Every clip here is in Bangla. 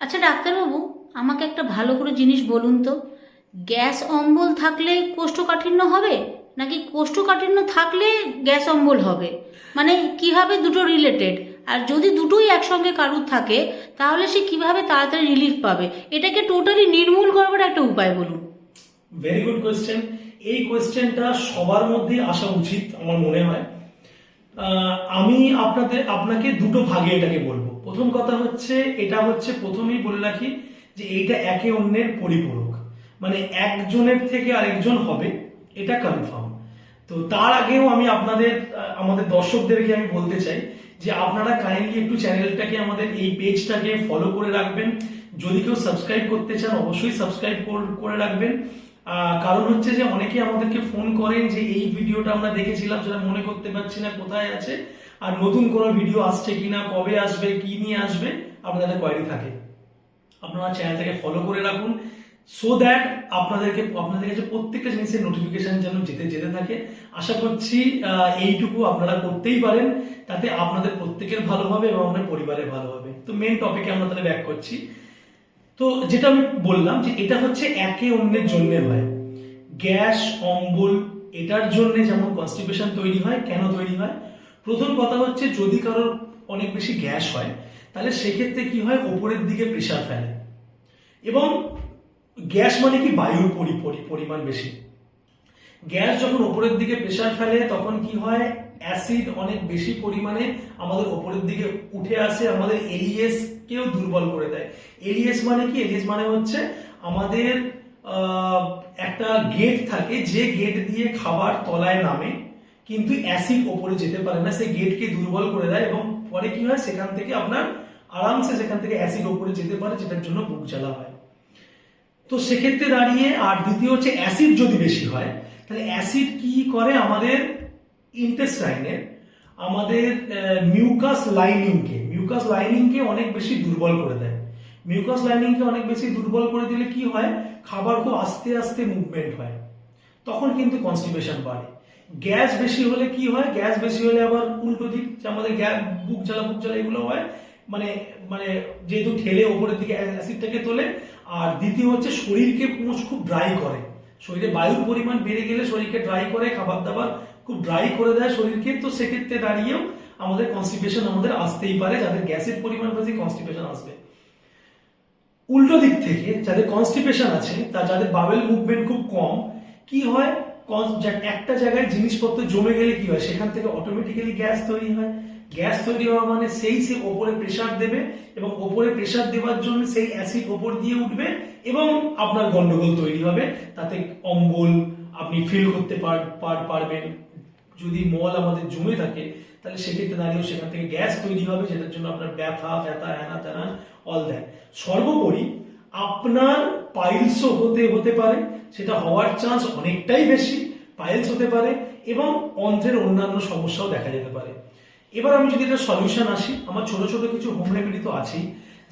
আচ্ছা ডাক্তারবাবু, আমাকে একটা ভালো করে জিনিস বলুন তো। গ্যাস অম্বল থাকলে কোষ্ঠকাঠিন্য হবে, নাকি কোষ্ঠকাঠিন্য থাকলে গ্যাস অম্বল হবে? মানে কীভাবে দুটো রিলেটেড আর যদি দুটোই একসঙ্গে কারুর থাকে, তাহলে সে কীভাবে তাড়াতাড়ি রিলিফ পাবে? এটাকে টোটালি নির্মূল করবার একটা উপায় বলুন। ভেরি গুড কোয়েশ্চেন এই কোয়েশ্চেনটা সবার মধ্যে আসা উচিত, আমার মনে হয়। আমি আপনাদের আপনাকে দুটো ভাগে এটাকে বলব। প্রথম কথা হচ্ছে, এটা হচ্ছে প্রথমেই বলে রাখি যে এইটা একে অন্যের পরিপূরক। মানে একজনের থেকে আরেকজন হবে, এটা কনফার্ম তো তার আগেও আমি আপনাদের আমাদের দর্শকদেরকে আমি বলতে চাই যে আপনারা কাইন্ডলি একটু চ্যানেলটাকে আমাদের এই পেজটাকে ফলো করে রাখবেন। যদি কেউ সাবস্ক্রাইব করতে চান, অবশ্যই সাবস্ক্রাইব করে রাখবেন। কারণ হচ্ছে যে অনেকে আমাদেরকে ফোন করেন যে এই ভিডিওটা আমরা দেখেছিলাম, সেটা মনে করতে পারছি না কোথায় আছে। আর নতুন কোনো ভিডিও আসছে কিনা, কবে আসবে, কি নিয়ে আসবে, আপনাদের কোয়ারি থাকে। আপনারা চ্যানেলটাকে ফলো করে রাখুন সো দ্যাট আপনাদেরকে, আপনাদের কাছে প্রত্যেকটা জিনিসের নোটিফিকেশন যেন যেতে যেতে থাকে। আশা করছি এইটুকু আপনারা করতেই পারেন, তাতে আপনাদের প্রত্যেকের ভালো হবে এবং আপনার পরিবারের ভালো হবে। তো মেন টপিকে আমরা তাহলে ব্যাক করছি। তো যেটা আমি বললাম যে এটা হচ্ছে একে অন্যের জন্য হয়। গ্যাস, অম্বল, এটার জন্য যেমন কনস্টিপেশন তৈরি হয়, কেন তৈরি হয়? প্রথম কথা হচ্ছে যদি কারোর অনেক বেশি গ্যাস হয়, তাহলে সেক্ষেত্রে কি হয়? ওপরের দিকে প্রেশার ফেলে। এবং গ্যাস মানে কি? বায়ুর পরি- পরি- পরিমাণ বেশি। গ্যাস যখন ওপরের দিকে প্রেশার ফেলে, তখন কি হয়? অ্যাসিড অনেক বেশি পরিমাণে আমাদের ওপরের দিকে উঠে আসে, আমাদের এলিএস কেও দুর্বল করে দেয়। এলিএস মানে কি? এলিএস মানে হচ্ছে আমাদের একটা গেট থাকে, যে গেট দিয়ে খাবার তলায় নামে। কিন্তু অ্যাসিড ওপরে যেতে পারে না সেই গেটকে দুর্বল করে দেয় এবং পরে কি হয়? সেখান থেকে আপনার আরামসে সেখান থেকে অ্যাসিড ওপরে যেতে পারে, যেটার জন্য বুক জ্বালা হয়। তো সেক্ষেত্রে দাঁড়িয়ে, আর দ্বিতীয় হচ্ছে অ্যাসিড যদি বেশি হয়, তাহলে অ্যাসিড কি করে? আমাদের ইন্টেস্টাইনে আমাদের মিউকাস লাইনিংকে মিউকাস লাইনিংকে অনেক বেশি দুর্বল করে দেয়। মিউকাস লাইনিংকে অনেক বেশি দুর্বল করে দিলে কি হয়? খাবার খুব আস্তে আস্তে মুভমেন্ট হয়। তখন কিন্তু কনস্টিপেশন বাড়ে। গ্যাস বেশি হলে কি হয়? গ্যাস বেশি হলে আবার উল্টো দিক যে আমাদের গ্যাস বুক জ্বালা বুক জ্বালা এগুলো হয়। মানে মানে যেহেতু ঠেলে ওপরের দিকে অ্যাসিডটাকে তোলে। আর দ্বিতীয় হচ্ছে শরীরকে পুঁজ খুব ড্রাই করে। শরীরে বায়ুর পরিমাণ বেড়ে গেলে শরীরকে ড্রাই করে খাবার দাবার খুব ড্রাই করে দেয় শরীরকে। তো সেক্ষেত্রে দাঁড়িয়েও আমাদের কনস্টিপেশন আমাদের আসতেই পারে। যাদের গ্যাসের পরিমাণ বেশি কনস্টিপেশন আসবে। উল্টো দিক থেকে যাদের কনস্টিপেশন আছে, তা যাদের বাবেল মুভমেন্ট খুব কম, কি হয়? একটা জায়গায় জিনিসপত্র জমে গেলে কি হয়? সেখান থেকে অটোমেটিক্যালি গ্যাস তৈরি হয়। গ্যাস তৈরি হওয়া মানে সেই সে ওপরে প্রেশার দেবে এবং ওপরে প্রেশার দেওয়ার জন্য সেই অ্যাসিড ওপর দিয়ে উঠবে এবং আপনার গন্ডগোল তৈরি হবে। তাতে অম্বল আপনি ফিল করতে পার- পার- পারবেন। যদি মল আমাদের জমে থাকে, তাহলে সেক্ষেত্রে দাঁড়িয়েও সেখান থেকে গ্যাস তৈরি হবে, যেটার জন্য আপনার ব্যথা ব্যথা হ্যানা ত্যানা অল দ্যাট সর্বোপরি আপনার পাইলসও হতে হতে পারে, সেটা হওয়ার চান্স অনেকটাই বেশি পাইলস হতে পারে এবং অন্ত্রের অন্যান্য সমস্যাও দেখা যেতে পারে। এবার আমি যদি এটা সলিউশন আসি, আমার ছোট ছোট কিছু হোম রেমেডি তো আছেই।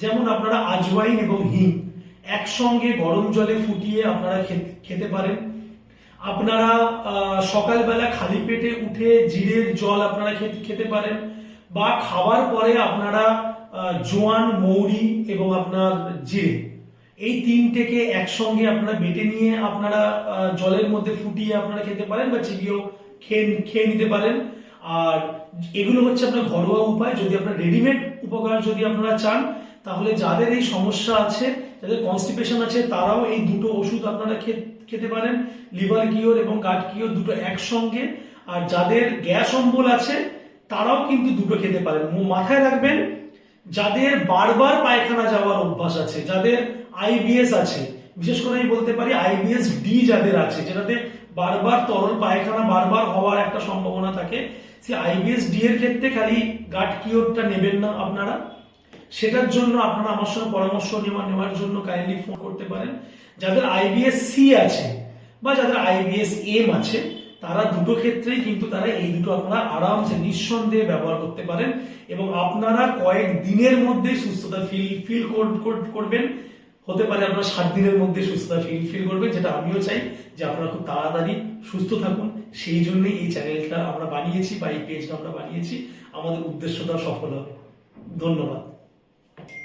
যেমন আপনারা আজওয়াইন এবং হিং একসঙ্গে গরম জলে ফুটিয়ে আপনারা খেতে পারেন। আপনারা সকালবেলা খালি পেটে উঠে জিরের জল আপনারা খেতে পারেন বা খাবার পরে আপনারা জোয়ান, মৌরি এবং আপনার জিরে এই তিনটেকে একসঙ্গে আপনারা বেটে নিয়ে আপনারা জলের মধ্যে ফুটিয়ে আপনারা খেতে পারেন বা চিবিয়েও খেয়ে খেয়ে নিতে পারেন। আর এগুলো হচ্ছে আপনার ঘরোয়া উপায়। যদি আপনার রেডিমেড উপকার যদি আপনারা চান, তাহলে যাদের এই সমস্যা আছে, যাদের কনস্টিপেশন আছে, তারাও এই দুটো ওষুধ আপনারা খেতে পারেন। লিভার কিওর এবং গাট কিওর দুটো একসঙ্গে। আর যাদের গ্যাস অম্বল আছে, তারাও কিন্তু দুটো খেতে পারেন। মাথায় রাখবেন, যাদের বারবার পায়খানা যাওয়ার অভ্যাস আছে, যাদের আইবিএস আছে। বিশেষ করে আমি বলতে পারি আইবিএস ডি যাদের আছে, যেটাতে বারবার তরল পায়খানা বারবার হওয়ার একটা সম্ভাবনা থাকে সেই আইবিএস ডি এর ক্ষেত্রে খালি গাট কিওরটা নেবেন না আপনারা। সেটার জন্য আপনারা আমার সঙ্গে পরামর্শ নেওয়া নেওয়ার জন্য কাইন্ডলি ফোন করতে পারেন। যাদের আইবিএস সি আছে বা যাদের আইবিএস এম আছে, তারা দুটো ক্ষেত্রেই কিন্তু তারা এই দুটো আপনারা আরামসে নিঃসন্দেহে ব্যবহার করতে পারেন এবং আপনারা কয়েক দিনের মধ্যেই সুস্থতা ফিল ফিল করবেন। হতে পারে আপনারা সাত দিনের মধ্যে সুস্থতা ফিল ফিল করবেন যেটা আমিও চাই যে আপনারা খুব তাড়াতাড়ি সুস্থ থাকুন। সেই জন্যই এই চ্যানেলটা আমরা বানিয়েছি বা এই পেজটা আমরা বানিয়েছি। আমাদের উদ্দেশ্যটা সফল হবে। ধন্যবাদ।